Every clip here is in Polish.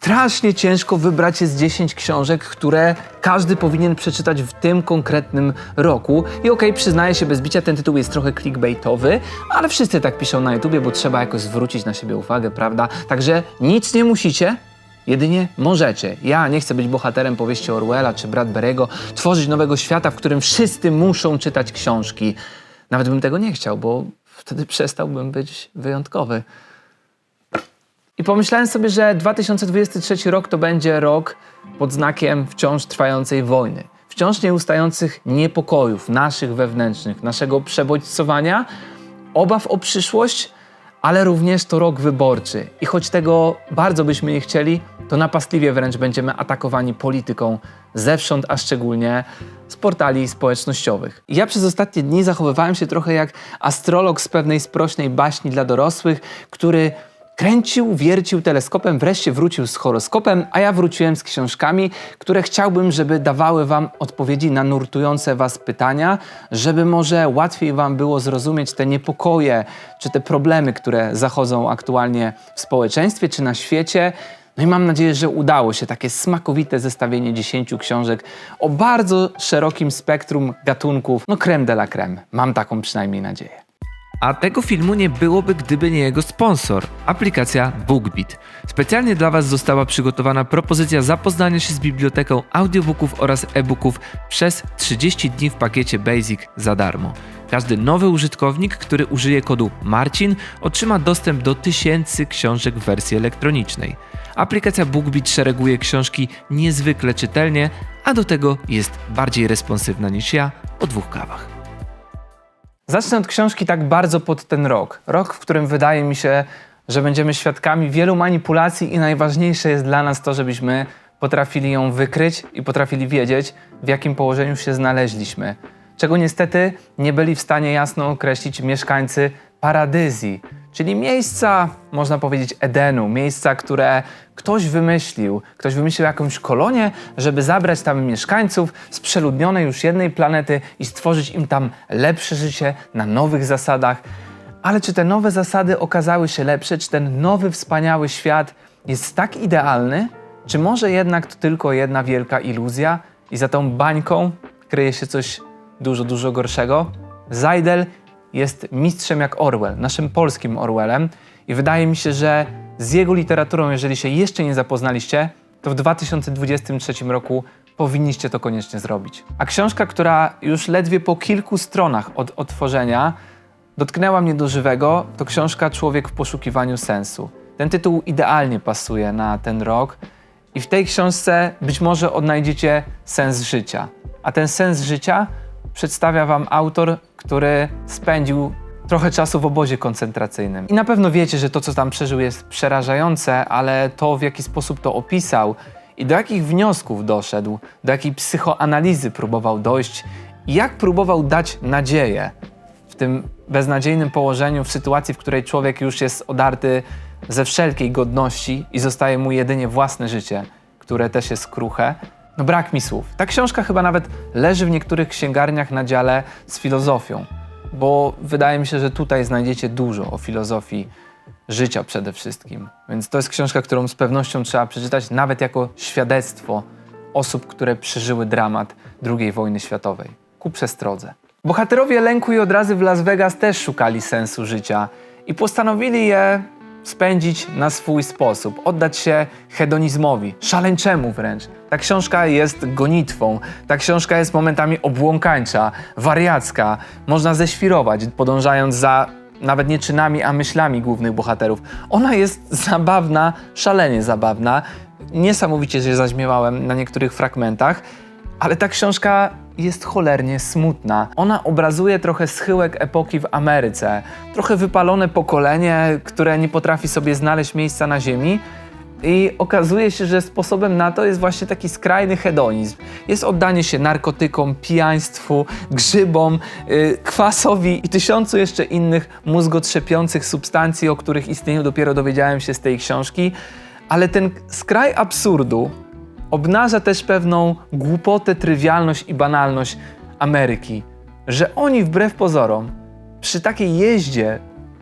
strasznie ciężko wybrać jest 10 książek, które każdy powinien przeczytać w tym konkretnym roku. I okej, przyznaję się bez bicia, ten tytuł jest trochę clickbaitowy, ale wszyscy tak piszą na YouTubie, bo trzeba jakoś zwrócić na siebie uwagę, prawda? Także nic nie musicie, Jedynie możecie. Ja nie chcę być bohaterem powieści Orwella czy Bradbury'ego, tworzyć nowego świata, w którym wszyscy muszą czytać książki. Nawet bym tego nie chciał, bo wtedy przestałbym być wyjątkowy. I pomyślałem sobie, że 2023 rok to będzie rok pod znakiem wciąż trwającej wojny, wciąż nieustających niepokojów naszych wewnętrznych, naszego przebodźcowania, obaw o przyszłość, ale również to rok wyborczy. I choć tego bardzo byśmy nie chcieli, to napastliwie wręcz będziemy atakowani polityką zewsząd, a szczególnie z portali społecznościowych. Ja przez ostatnie dni zachowywałem się trochę jak astrolog z pewnej sprośnej baśni dla dorosłych, który kręcił, wiercił teleskopem, wreszcie wrócił z horoskopem, a ja wróciłem z książkami, które chciałbym, żeby dawały Wam odpowiedzi na nurtujące Was pytania, żeby może łatwiej Wam było zrozumieć te niepokoje czy te problemy, które zachodzą aktualnie w społeczeństwie czy na świecie. No i mam nadzieję, że udało się takie smakowite zestawienie 10 książek o bardzo szerokim spektrum gatunków, no creme de la creme. Mam taką przynajmniej nadzieję. A tego filmu nie byłoby, gdyby nie jego sponsor, aplikacja BookBeat. Specjalnie dla Was została przygotowana propozycja zapoznania się z biblioteką audiobooków oraz e-booków przez 30 dni w pakiecie Basic za darmo. Każdy nowy użytkownik, który użyje kodu MARCIN, otrzyma dostęp do tysięcy książek w wersji elektronicznej. Aplikacja BookBeat szereguje książki niezwykle czytelnie, a do tego jest bardziej responsywna niż ja o dwóch kawach. Zacznę od książki tak bardzo pod ten rok. Rok, w którym wydaje mi się, że będziemy świadkami wielu manipulacji i najważniejsze jest dla nas to, żebyśmy potrafili ją wykryć i potrafili wiedzieć, w jakim położeniu się znaleźliśmy. Czego niestety nie byli w stanie jasno określić mieszkańcy Paradyzji, czyli miejsca, można powiedzieć, Edenu, miejsca, które ktoś wymyślił. Ktoś wymyślił jakąś kolonię, żeby zabrać tam mieszkańców z przeludnionej już jednej planety i stworzyć im tam lepsze życie na nowych zasadach. Ale czy te nowe zasady okazały się lepsze? Czy ten nowy, wspaniały świat jest tak idealny? Czy może jednak to tylko jedna wielka iluzja i za tą bańką kryje się coś dużo, dużo gorszego? Zajdel jest mistrzem jak Orwell, naszym polskim Orwellem i wydaje mi się, że z jego literaturą, jeżeli się jeszcze nie zapoznaliście, to w 2023 roku powinniście to koniecznie zrobić. A książka, która już ledwie po kilku stronach od otworzenia dotknęła mnie do żywego, to książka Człowiek w poszukiwaniu sensu. Ten tytuł idealnie pasuje na ten rok i w tej książce być może odnajdziecie sens życia. A ten sens życia przedstawia wam autor, który spędził trochę czasu w obozie koncentracyjnym. I na pewno wiecie, że to, co tam przeżył, jest przerażające, ale to, w jaki sposób to opisał i do jakich wniosków doszedł, do jakiej psychoanalizy próbował dojść i jak próbował dać nadzieję w tym beznadziejnym położeniu, w sytuacji, w której człowiek już jest odarty ze wszelkiej godności i zostaje mu jedynie własne życie, które też jest kruche. No brak mi słów. Ta książka chyba nawet leży w niektórych księgarniach na dziale z filozofią, bo wydaje mi się, że tutaj znajdziecie dużo o filozofii życia przede wszystkim. Więc to jest książka, którą z pewnością trzeba przeczytać, nawet jako świadectwo osób, które przeżyły dramat II wojny światowej. Ku przestrodze. Bohaterowie lęku i odrazy w Las Vegas też szukali sensu życia i postanowili je spędzić na swój sposób, oddać się hedonizmowi, szaleńczemu wręcz. Ta książka jest gonitwą, ta książka jest momentami obłąkańcza, wariacka, można ześwirować, podążając za nawet nie czynami, a myślami głównych bohaterów. Ona jest zabawna, szalenie zabawna. Niesamowicie się zaśmiewałem na niektórych fragmentach, ale ta książka jest cholernie smutna. Ona obrazuje trochę schyłek epoki w Ameryce, trochę wypalone pokolenie, które nie potrafi sobie znaleźć miejsca na ziemi. I okazuje się, że sposobem na to jest właśnie taki skrajny hedonizm. Jest oddanie się narkotykom, pijaństwu, grzybom, yy, kwasowi i tysiącu jeszcze innych mózgotrzepiących substancji, o których istnieniu dopiero dowiedziałem się z tej książki. Ale ten skraj absurdu obnaża też pewną głupotę, trywialność i banalność Ameryki. Że oni wbrew pozorom, przy takiej jeździe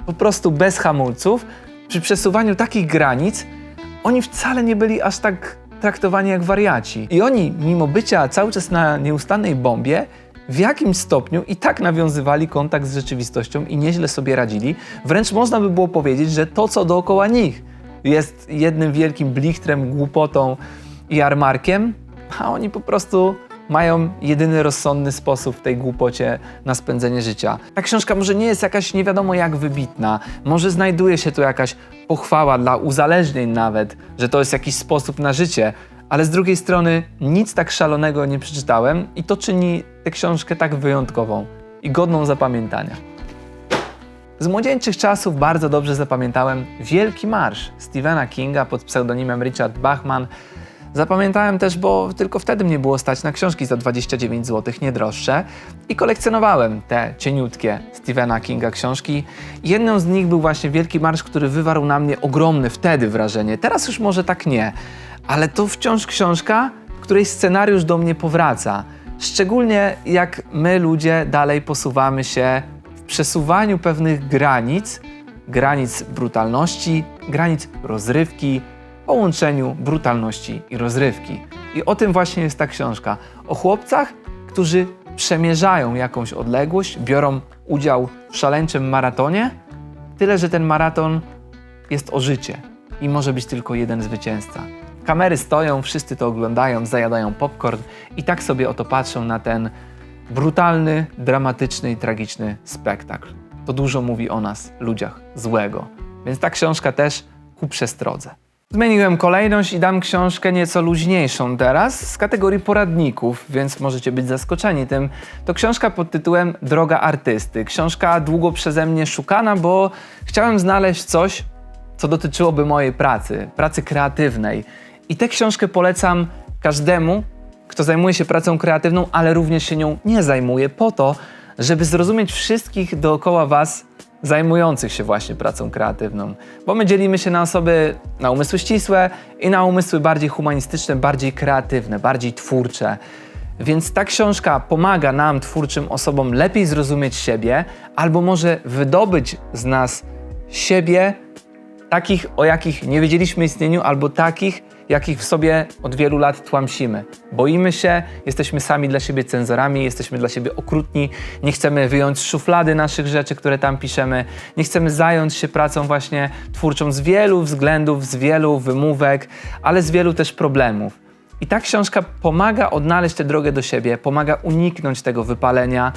po prostu bez hamulców, przy przesuwaniu takich granic, oni wcale nie byli aż tak traktowani jak wariaci. I oni, mimo bycia cały czas na nieustannej bombie, w jakimś stopniu i tak nawiązywali kontakt z rzeczywistością i nieźle sobie radzili. Wręcz można by było powiedzieć, że to, co dookoła nich jest jednym wielkim blichtrem, głupotą i jarmarkiem, a oni po prostu mają jedyny rozsądny sposób w tej głupocie na spędzenie życia. Ta książka może nie jest jakaś nie wiadomo jak wybitna, może znajduje się tu jakaś pochwała dla uzależnień nawet, że to jest jakiś sposób na życie, ale z drugiej strony nic tak szalonego nie przeczytałem i to czyni tę książkę tak wyjątkową i godną zapamiętania. Z młodzieńczych czasów bardzo dobrze zapamiętałem Wielki Marsz Stephena Kinga pod pseudonimem Richard Bachman. Zapamiętałem też, bo tylko wtedy mnie było stać na książki za 29 zł, nie droższe. I kolekcjonowałem te cieniutkie Stephena Kinga książki. Jedną z nich był właśnie Wielki Marsz, który wywarł na mnie ogromne wtedy wrażenie. Teraz już może tak nie, ale to wciąż książka, której scenariusz do mnie powraca. Szczególnie jak my ludzie dalej posuwamy się w przesuwaniu pewnych granic, granic brutalności, granic rozrywki, połączeniu brutalności i rozrywki. I o tym właśnie jest ta książka. O chłopcach, którzy przemierzają jakąś odległość, biorą udział w szaleńczym maratonie, tyle że ten maraton jest o życie i może być tylko jeden zwycięzca. Kamery stoją, wszyscy to oglądają, zajadają popcorn i tak sobie oto patrzą na ten brutalny, dramatyczny i tragiczny spektakl. To dużo mówi o nas, ludziach złego. Więc ta książka też ku przestrodze. Zmieniłem kolejność i dam książkę nieco luźniejszą teraz z kategorii poradników, więc możecie być zaskoczeni tym. To książka pod tytułem Droga artysty. Książka długo przeze mnie szukana, bo chciałem znaleźć coś, co dotyczyłoby mojej pracy, pracy kreatywnej. I tę książkę polecam każdemu, kto zajmuje się pracą kreatywną, ale również się nią nie zajmuje, po to, żeby zrozumieć wszystkich dookoła Was zajmujących się właśnie pracą kreatywną. Bo my dzielimy się na osoby na umysły ścisłe i na umysły bardziej humanistyczne, bardziej kreatywne, bardziej twórcze. Więc ta książka pomaga nam, twórczym osobom, lepiej zrozumieć siebie, albo może wydobyć z nas siebie takich, o jakich nie wiedzieliśmy istnieniu, albo takich, jakich w sobie od wielu lat tłamsimy. Boimy się, jesteśmy sami dla siebie cenzorami, jesteśmy dla siebie okrutni, nie chcemy wyjąć szuflady naszych rzeczy, które tam piszemy, nie chcemy zająć się pracą właśnie twórczą z wielu względów, z wielu wymówek, ale z wielu też problemów. I ta książka pomaga odnaleźć tę drogę do siebie, pomaga uniknąć tego wypalenia,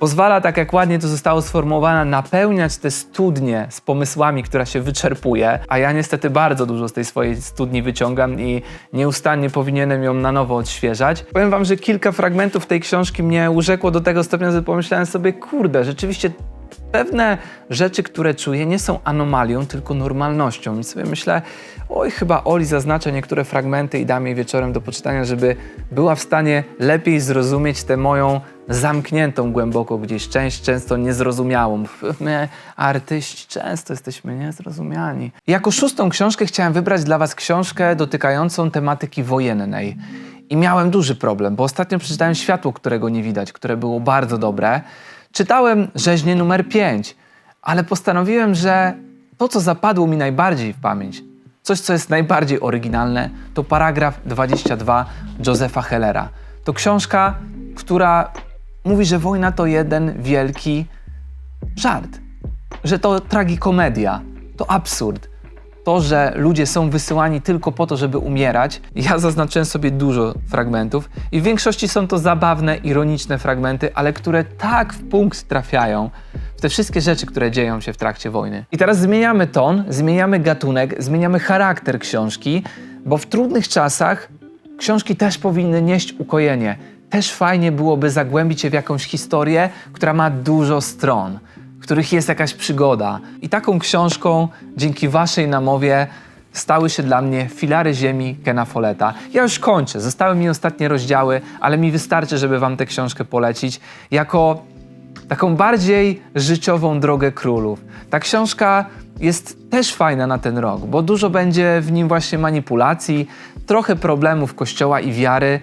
pozwala, tak jak ładnie to zostało sformułowane, napełniać te studnie z pomysłami, która się wyczerpuje, a ja niestety bardzo dużo z tej swojej studni wyciągam i nieustannie powinienem ją na nowo odświeżać. Powiem wam, że kilka fragmentów tej książki mnie urzekło do tego stopnia, że pomyślałem sobie, kurde, rzeczywiście pewne rzeczy, które czuję, nie są anomalią, tylko normalnością. I sobie myślę, oj, chyba Oli zaznacza niektóre fragmenty i dam jej wieczorem do poczytania, żeby była w stanie lepiej zrozumieć tę moją zamkniętą głęboko gdzieś część, często niezrozumiałą. My, artyści, często jesteśmy niezrozumiani. Jako szóstą książkę chciałem wybrać dla Was książkę dotykającą tematyki wojennej. I miałem duży problem, bo ostatnio przeczytałem Światło, którego nie widać, które było bardzo dobre. Czytałem rzeźnię numer 5, ale postanowiłem, że to, co zapadło mi najbardziej w pamięć, coś, co jest najbardziej oryginalne, to paragraf 22 Josefa Hellera. To książka, która mówi, że wojna to jeden wielki żart, że to tragikomedia, to absurd. To, że ludzie są wysyłani tylko po to, żeby umierać. Ja zaznaczyłem sobie dużo fragmentów i w większości są to zabawne, ironiczne fragmenty, ale które tak w punkt trafiają w te wszystkie rzeczy, które dzieją się w trakcie wojny. I teraz zmieniamy ton, zmieniamy gatunek, zmieniamy charakter książki, bo w trudnych czasach książki też powinny nieść ukojenie. Też fajnie byłoby zagłębić się w jakąś historię, która ma dużo stron, których jest jakaś przygoda. I taką książką, dzięki Waszej namowie, stały się dla mnie Filary Ziemi Kena Folletta. Ja już kończę, zostały mi ostatnie rozdziały, ale mi wystarczy, żeby Wam tę książkę polecić jako taką bardziej życiową drogę królów. Ta książka jest też fajna na ten rok, bo dużo będzie w nim właśnie manipulacji, trochę problemów kościoła i wiary.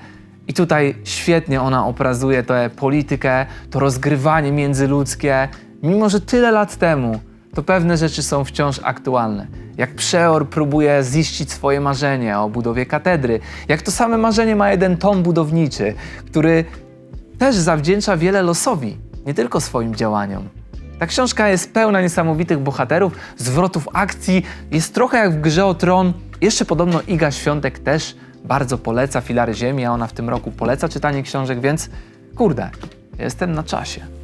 I tutaj świetnie ona obrazuje tę politykę, to rozgrywanie międzyludzkie. Mimo, że tyle lat temu to pewne rzeczy są wciąż aktualne. Jak przeor próbuje ziścić swoje marzenie o budowie katedry, jak to same marzenie ma jeden tom budowniczy, który też zawdzięcza wiele losowi, nie tylko swoim działaniom. Ta książka jest pełna niesamowitych bohaterów, zwrotów akcji, jest trochę jak w grze o tron. Jeszcze podobno Iga Świątek też bardzo poleca Filary Ziemi, a ona w tym roku poleca czytanie książek, więc kurde, jestem na czasie.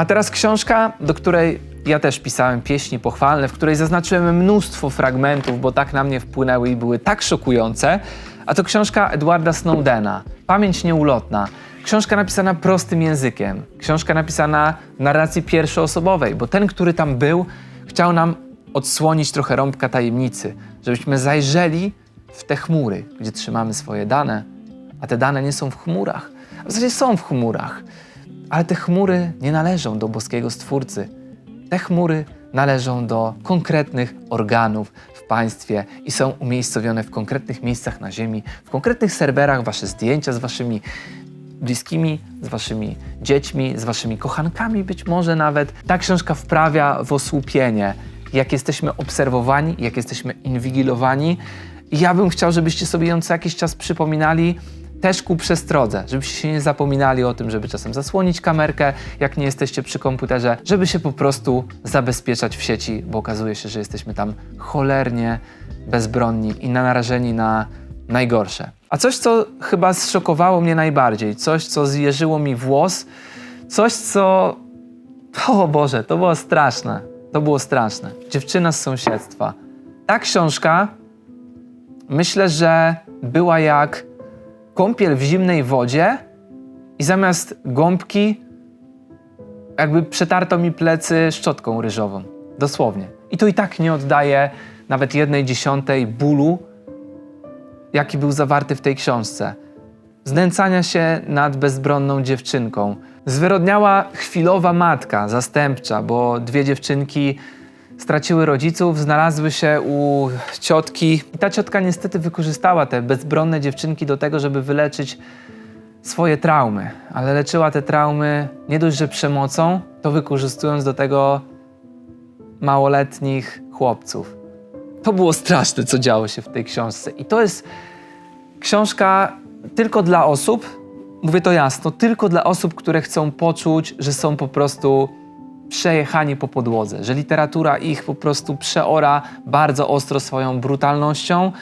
A teraz książka, do której ja też pisałem pieśni pochwalne, w której zaznaczyłem mnóstwo fragmentów, bo tak na mnie wpłynęły i były tak szokujące. A to książka Edwarda Snowdena, Pamięć nieulotna. Książka napisana prostym językiem. Książka napisana w narracji pierwszoosobowej, bo ten, który tam był, chciał nam odsłonić trochę rąbka tajemnicy, żebyśmy zajrzeli w te chmury, gdzie trzymamy swoje dane, a te dane nie są w chmurach. A w zasadzie są w chmurach, ale te chmury nie należą do boskiego Stwórcy. Te chmury należą do konkretnych organów w państwie i są umiejscowione w konkretnych miejscach na Ziemi, w konkretnych serwerach. Wasze zdjęcia z waszymi bliskimi, z waszymi dziećmi, z waszymi kochankami być może nawet. Ta książka wprawia w osłupienie, jak jesteśmy obserwowani, jak jesteśmy inwigilowani. I ja bym chciał, żebyście sobie ją co jakiś czas przypominali, też ku przestrodze, żebyście się nie zapominali o tym, żeby czasem zasłonić kamerkę, jak nie jesteście przy komputerze, żeby się po prostu zabezpieczać w sieci, bo okazuje się, że jesteśmy tam cholernie bezbronni i narażeni na najgorsze. A coś, co chyba zszokowało mnie najbardziej, coś, co zjeżyło mi włos, coś, co. O Boże, to było straszne. To było straszne. Dziewczyna z sąsiedztwa. Ta książka myślę, że była jak kąpiel w zimnej wodzie i zamiast gąbki jakby przetarto mi plecy szczotką ryżową. Dosłownie. I to i tak nie oddaje nawet jednej dziesiątej bólu, jaki był zawarty w tej książce. Znęcania się nad bezbronną dziewczynką. Zwyrodniała chwilowa matka, zastępcza, bo dwie dziewczynki straciły rodziców, znalazły się u ciotki. I ta ciotka niestety wykorzystała te bezbronne dziewczynki do tego, żeby wyleczyć swoje traumy. Ale leczyła te traumy nie dość, że przemocą, to wykorzystując do tego małoletnich chłopców. To było straszne, co działo się w tej książce. I to jest książka tylko dla osób, mówię to jasno, tylko dla osób, które chcą poczuć, że są po prostu przejechani po podłodze, że literatura ich po prostu przeora bardzo ostro swoją brutalnością,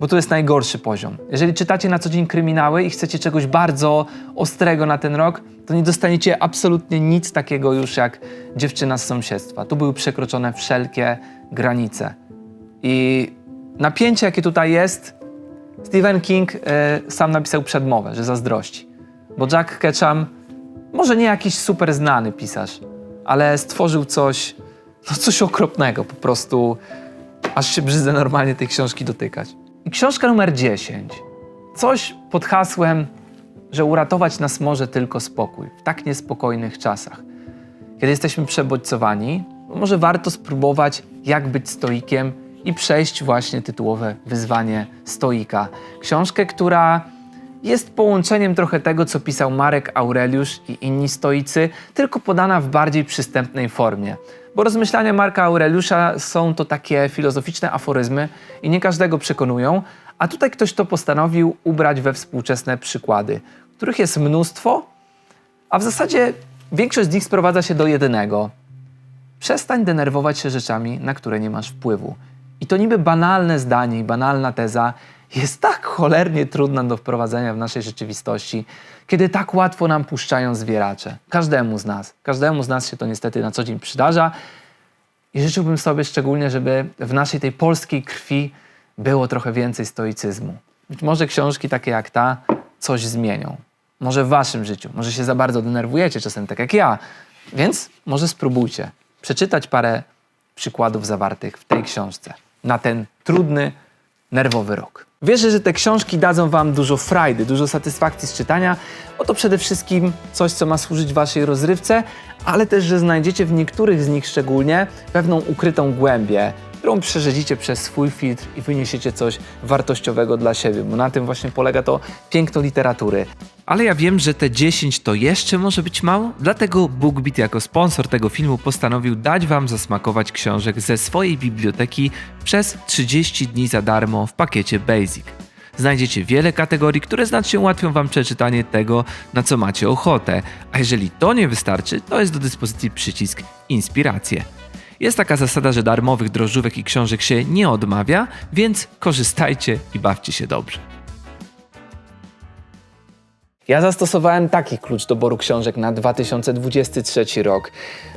bo to jest najgorszy poziom. Jeżeli czytacie na co dzień kryminały i chcecie czegoś bardzo ostrego na ten rok, to nie dostaniecie absolutnie nic takiego już jak dziewczyna z sąsiedztwa. Tu były przekroczone wszelkie granice. I napięcie, jakie tutaj jest, Stephen King e, sam napisał przedmowę, że zazdrości. Bo Jack Ketchum, może nie jakiś super znany pisarz, ale stworzył coś, no coś okropnego, po prostu aż się brzydzę normalnie tej książki dotykać. I książka numer 10. Coś pod hasłem, że uratować nas może tylko spokój w tak niespokojnych czasach. Kiedy jesteśmy przebodźcowani, może warto spróbować, jak być stoikiem i przejść właśnie tytułowe wyzwanie stoika. Książkę, która jest połączeniem trochę tego, co pisał Marek Aureliusz i inni stoicy, tylko podana w bardziej przystępnej formie. Bo rozmyślania Marka Aureliusza są to takie filozoficzne aforyzmy i nie każdego przekonują, a tutaj ktoś to postanowił ubrać we współczesne przykłady, których jest mnóstwo, a w zasadzie większość z nich sprowadza się do jedynego. Przestań denerwować się rzeczami, na które nie masz wpływu. I to niby banalne zdanie i banalna teza jest tak cholernie trudna do wprowadzenia w naszej rzeczywistości, kiedy tak łatwo nam puszczają zwieracze. Każdemu z nas. Każdemu z nas się to niestety na co dzień przydarza. I życzyłbym sobie szczególnie, żeby w naszej tej polskiej krwi było trochę więcej stoicyzmu. Być może książki takie jak ta coś zmienią. Może w waszym życiu. Może się za bardzo denerwujecie czasem tak jak ja. Więc może spróbujcie przeczytać parę przykładów zawartych w tej książce na ten trudny, nerwowy rok. Wierzę, że te książki dadzą Wam dużo frajdy, dużo satysfakcji z czytania, bo to przede wszystkim coś, co ma służyć Waszej rozrywce, ale też, że znajdziecie w niektórych z nich szczególnie pewną ukrytą głębię, którą przeżydzicie przez swój filtr i wyniesiecie coś wartościowego dla siebie, bo na tym właśnie polega to piękno literatury. Ale ja wiem, że te 10 to jeszcze może być mało, dlatego BookBeat jako sponsor tego filmu postanowił dać Wam zasmakować książek ze swojej biblioteki przez 30 dni za darmo w pakiecie Basic. Znajdziecie wiele kategorii, które znacznie ułatwią Wam przeczytanie tego, na co macie ochotę, a jeżeli to nie wystarczy, to jest do dyspozycji przycisk Inspiracje. Jest taka zasada, że darmowych drożdżówek i książek się nie odmawia, więc korzystajcie i bawcie się dobrze. Ja zastosowałem taki klucz doboru książek na 2023 rok.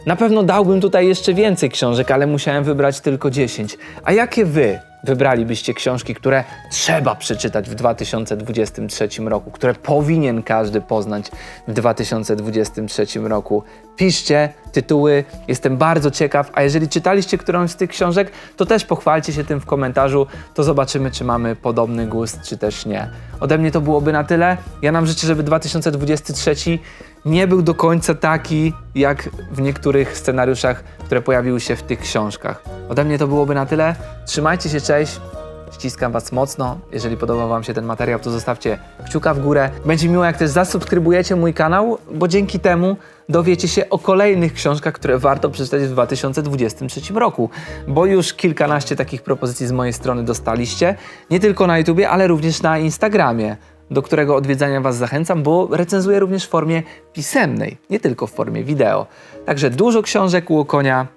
Na pewno dałbym tutaj jeszcze więcej książek, ale musiałem wybrać tylko 10. A jakie wy wybralibyście książki, które trzeba przeczytać w 2023 roku, które powinien każdy poznać w 2023 roku? Piszcie tytuły, jestem bardzo ciekaw, a jeżeli czytaliście którąś z tych książek, to też pochwalcie się tym w komentarzu, to zobaczymy, czy mamy podobny gust, czy też nie. Ode mnie to byłoby na tyle. Ja nam życzę, żeby 2023 nie był do końca taki, jak w niektórych scenariuszach, które pojawiły się w tych książkach. Ode mnie to byłoby na tyle. Trzymajcie się, cześć. Ściskam Was mocno. Jeżeli podobał Wam się ten materiał, to zostawcie kciuka w górę. Będzie miło, jak też zasubskrybujecie mój kanał, bo dzięki temu dowiecie się o kolejnych książkach, które warto przeczytać w 2023 roku. Bo już kilkanaście takich propozycji z mojej strony dostaliście. Nie tylko na YouTubie, ale również na Instagramie do którego odwiedzania Was zachęcam, bo recenzuję również w formie pisemnej, nie tylko w formie wideo. Także dużo książek u konia,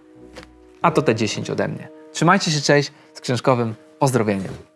a to te 10 ode mnie. Trzymajcie się, cześć, z książkowym pozdrowieniem.